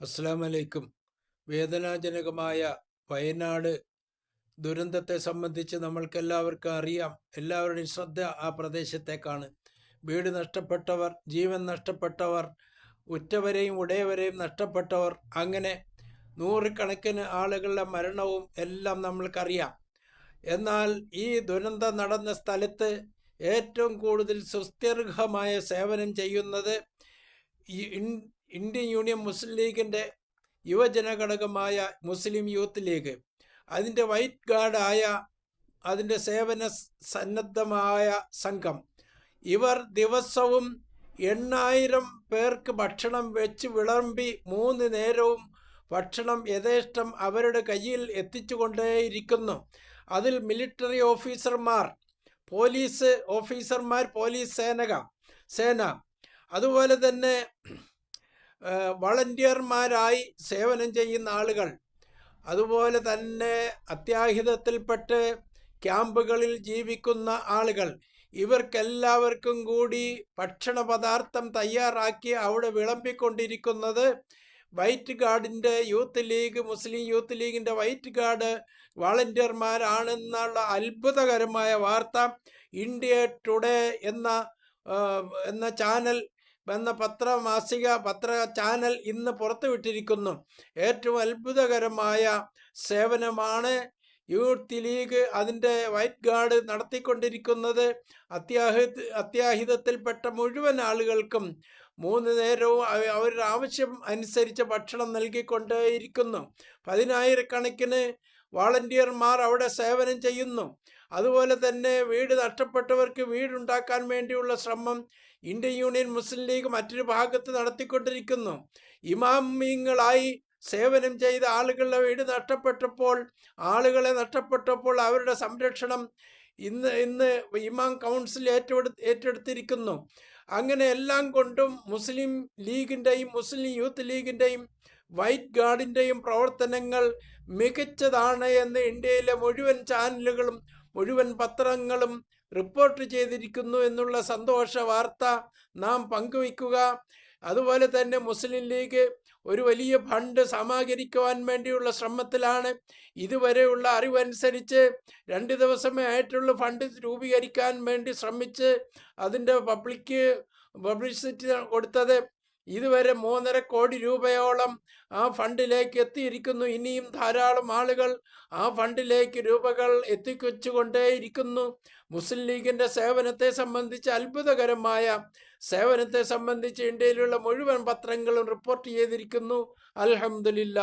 അസ്സാം വലൈക്കും വേദനാജനകമായ വയനാട് ദുരന്തത്തെ സംബന്ധിച്ച് നമ്മൾക്കെല്ലാവർക്കും അറിയാം. എല്ലാവരുടെയും ശ്രദ്ധ ആ പ്രദേശത്തേക്കാണ്. വീട് നഷ്ടപ്പെട്ടവർ ജീവൻ നഷ്ടപ്പെട്ടവർ ഉറ്റവരെയും ഉടയവരെയും നഷ്ടപ്പെട്ടവർ അങ്ങനെ നൂറുകണക്കിന് ആളുകളുടെ മരണവും എല്ലാം നമ്മൾക്കറിയാം. എന്നാൽ ഈ ദുരന്തം നടന്ന സ്ഥലത്ത് ഏറ്റവും കൂടുതൽ സുസ്ഥിർഹമായ സേവനം ചെയ്യുന്നത് ഇന്ത്യൻ യൂണിയൻ മുസ്ലിം ലീഗിന്റെ യുവജന ഘടകമായ മുസ്ലിം യൂത്ത് ലീഗ്. അതിന്റെ വൈറ്റ് ഗാർഡായ അതിന്റെ സേവന സന്നദ്ധമായ സംഘം. ഇവർ ദിവസവും എണ്ണായിരം പേർക്ക് ഭക്ഷണം വെച്ച് വിളമ്പി മൂന്ന് നേരവും ഭക്ഷണം യഥേഷ്ടം അവരുടെ കയ്യിൽ എത്തിച്ചുകൊണ്ടേയിരിക്കുന്നു. അതിൽ മിലിറ്ററി ഓഫീസർമാർ പോലീസ് ഓഫീസർമാർ പോലീസ് സേനക സേന. അതുപോലെ തന്നെ വളണ്ടിയർമാരായി സേവനം ചെയ്യുന്ന ആളുകൾ. അതുപോലെ തന്നെ അത്യാഹിതത്തിൽപ്പെട്ട് ക്യാമ്പുകളിൽ ജീവിക്കുന്ന ആളുകൾ. ഇവർക്കെല്ലാവർക്കും കൂടി ഭക്ഷണ പദാർത്ഥം തയ്യാറാക്കി അവിടെ വിളമ്പിക്കൊണ്ടിരിക്കുന്നത് വൈറ്റ് ഗാർഡിന്റെ യൂത്ത് ലീഗ് മുസ്ലിം യൂത്ത് ലീഗിന്റെ വൈറ്റ് ഗാർഡ് വാളണ്ടിയർമാരാണെന്നുള്ള അത്ഭുതകരമായ വാർത്ത ഇന്ത്യ ടുഡേ എന്ന എന്ന ചാനൽ എന്ന പത്രമാസിക പത്ര ചാനൽ ഇന്ന് പുറത്തുവിട്ടിരിക്കുന്നു. ഏറ്റവും അത്ഭുതകരമായ സേവനമാണ് യൂത്ത് ലീഗ് അതിന്റെ വൈറ്റ് ഗാർഡ് നടത്തിക്കൊണ്ടിരിക്കുന്നത് അത്യാഹി അത്യാഹിതത്തിൽപ്പെട്ട മുഴുവൻ ആളുകൾക്കും മൂന്ന് നേരവും അവരുടെ ആവശ്യം അനുസരിച്ച് ഭക്ഷണം നൽകിക്കൊണ്ടേയിരിക്കുന്നു. പതിനായിരക്കണക്കിന് വാളണ്ടിയർമാർ അവിടെ സേവനം ചെയ്യുന്നു. അതുപോലെ തന്നെ വീട് നഷ്ടപ്പെട്ടവർക്ക് വീടുണ്ടാക്കാൻ വേണ്ടിയുള്ള ശ്രമം ഇന്ത്യൻ യൂണിയൻ മുസ്ലിം ലീഗ് മറ്റൊരു ഭാഗത്ത് നടത്തിക്കൊണ്ടിരിക്കുന്നു. ഇമാമിങ്ങളായി സേവനം ചെയ്ത ആളുകളുടെ വീട് നഷ്ടപ്പെട്ടപ്പോൾ ആളുകളെ നഷ്ടപ്പെട്ടപ്പോൾ അവരുടെ സംരക്ഷണം ഇന്ന് ഇന്ന് ഇമാം കൗൺസിൽ ഏറ്റെടു ഏറ്റെടുത്തിരിക്കുന്നു. അങ്ങനെ എല്ലാം കൊണ്ടും മുസ്ലിം ലീഗിന്റെയും മുസ്ലിം യൂത്ത് ലീഗിന്റെയും വൈറ്റ് ഗാർഡിന്റെയും പ്രവർത്തനങ്ങൾ മികച്ചതാണ് എന്ന് ഇന്ത്യയിലെ മുഴുവൻ ചാനലുകളും മുഴുവൻ പത്രങ്ങളും റിപ്പോർട്ട് ചെയ്തിരിക്കുന്നു എന്നുള്ള സന്തോഷ വാർത്ത നാം പങ്കുവയ്ക്കുക. അതുപോലെ തന്നെ മുസ്ലിം ലീഗ് ഒരു വലിയ ഫണ്ട് സമാഹരിക്കുവാൻ വേണ്ടിയുള്ള ശ്രമത്തിലാണ്. ഇതുവരെയുള്ള അറിവനുസരിച്ച് രണ്ട് ദിവസമേ ആയിട്ടുള്ള ഫണ്ട് രൂപീകരിക്കാൻ വേണ്ടി ശ്രമിച്ച് അതിന്റെ പബ്ലിക് പബ്ലിസിറ്റി കൊടുത്തത്. ഇതുവരെ മൂന്നര കോടി രൂപയോളം ആ ഫണ്ടിലേക്ക് എത്തിയിരിക്കുന്നു. ഇനിയും ധാരാളം ആളുകൾ ആ ഫണ്ടിലേക്ക് രൂപകൾ എത്തിക്കൊച്ചുകൊണ്ടേയിരിക്കുന്നു മുസ്ലിം ലീഗിന്റെ സേവനത്തെ സംബന്ധിച്ച് അത്ഭുതകരമായ സേവനത്തെ സംബന്ധിച്ച് ഇന്ത്യയിലുള്ള മുഴുവൻ പത്രങ്ങളും റിപ്പോർട്ട് ചെയ്തിരിക്കുന്നു. അലഹമില്ല